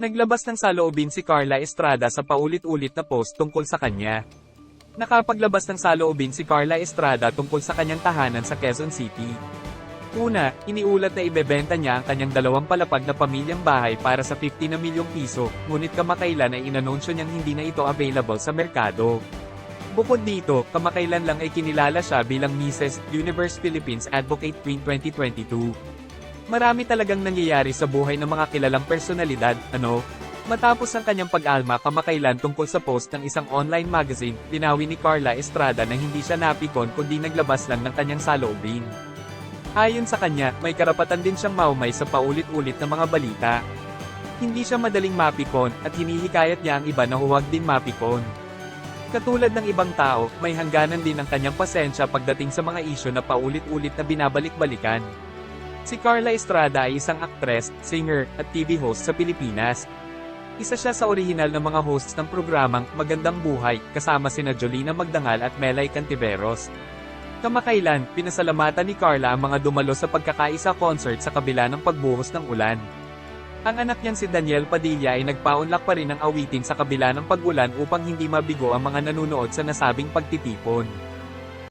Naglabas ng saloobin si Carla Estrada sa paulit-ulit na post tungkol sa kanya. Nakapaglabas ng saloobin si Carla Estrada tungkol sa kanyang tahanan sa Quezon City. Una, iniulat na ibebenta niya ang kanyang dalawang palapag na pamilyang bahay para sa 50 na milyong piso, ngunit kamakailan ay inanunsyo niyang hindi na ito available sa merkado. Bukod dito, kamakailan lang ay kinilala siya bilang Mrs. Universe Philippines Advocate Queen 2022. Marami talagang nangyayari sa buhay ng mga kilalang personalidad, ano? Matapos ang kanyang pag-alma kamakailan tungkol sa post ng isang online magazine, linawi ni Carla Estrada na hindi siya napikon kundi naglabas lang ng kanyang saloobin. Ayon sa kanya, may karapatan din siyang maumay sa paulit-ulit na mga balita. Hindi siya madaling mapikon at hinihikayat niya ang iba na huwag din mapikon. Katulad ng ibang tao, may hangganan din ang kanyang pasensya pagdating sa mga isyo na paulit-ulit na binabalik-balikan. Si Carla Estrada ay isang aktres, singer, at TV host sa Pilipinas. Isa siya sa orihinal na mga hosts ng programang Magandang Buhay, kasama sina Jolina Magdangal at Melay Cantiveros. Kamakailan, pinasalamatan ni Carla ang mga dumalo sa pagkakaisa concert sa kabila ng pagbuhos ng ulan. Ang anak niyang si Daniel Padilla ay nagpaunlak pa rin ng awitin sa kabila ng pag-ulan upang hindi mabigo ang mga nanunood sa nasabing pagtitipon.